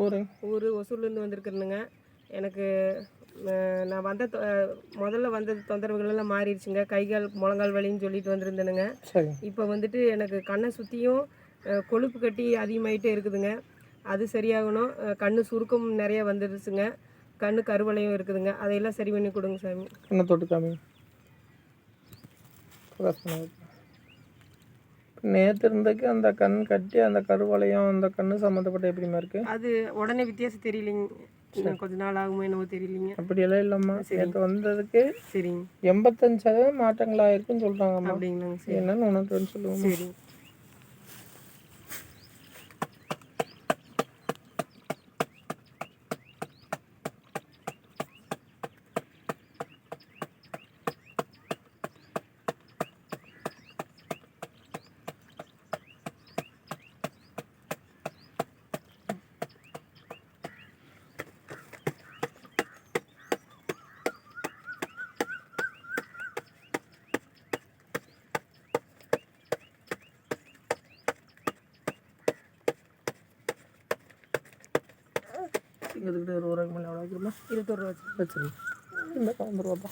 ஊர். ஊர் ஒசூர்லேருந்து வந்திருக்கிறேனுங்க. எனக்கு நான் வந்த முதல்ல வந்த தொந்தரவுகள் எல்லாம் மாறிடுச்சுங்க. கை கால் முழங்கால் வலின்னு சொல்லிட்டு வந்திருந்தேனுங்க. இப்போ வந்துட்டு எனக்கு கண்ணை சுற்றியும் கொழுப்பு கட்டி அதிகமாயிட்டே இருக்குதுங்க. அது சரியாகணும். கண்ணு சுருக்கம் நிறைய வந்துடுச்சுங்க. கண்ணு கருவளையும் இருக்குதுங்க. அதையெல்லாம் சரி பண்ணி கொடுங்க சாமி. கண்ணை தொட்டு பண்ணு. நேற்று இருந்தக்கு அந்த கண் கட்டி அந்த கருவளையம் அந்த கண்ணு சம்மந்தப்பட்ட எப்படிமா இருக்கு? அது உடனே வித்தியாசம் தெரியலைங்க. கொஞ்ச நாள் ஆகுமோ என்னவோ தெரியலைங்க. அப்படியெல்லாம் இல்லைம்மா. நேற்று வந்ததுக்கு சரிங்க. எண்பத்தஞ்சு சதவீதம் மாற்றங்கள் ஆயிருக்குன்னு சொல்கிறாங்கம்மா அப்படிங்களாங்க சரி என்னன்னு உனக்கு சொல்லுவோம் சரி இதுக்கிட்ட ஒரு ரூபாய்க்கு மேலே எவ்வளோ வைக்கிறோமா இருபத்தொரு ரூபா வச்சிருங்க இந்த ஐம்பது ரூபாப்பா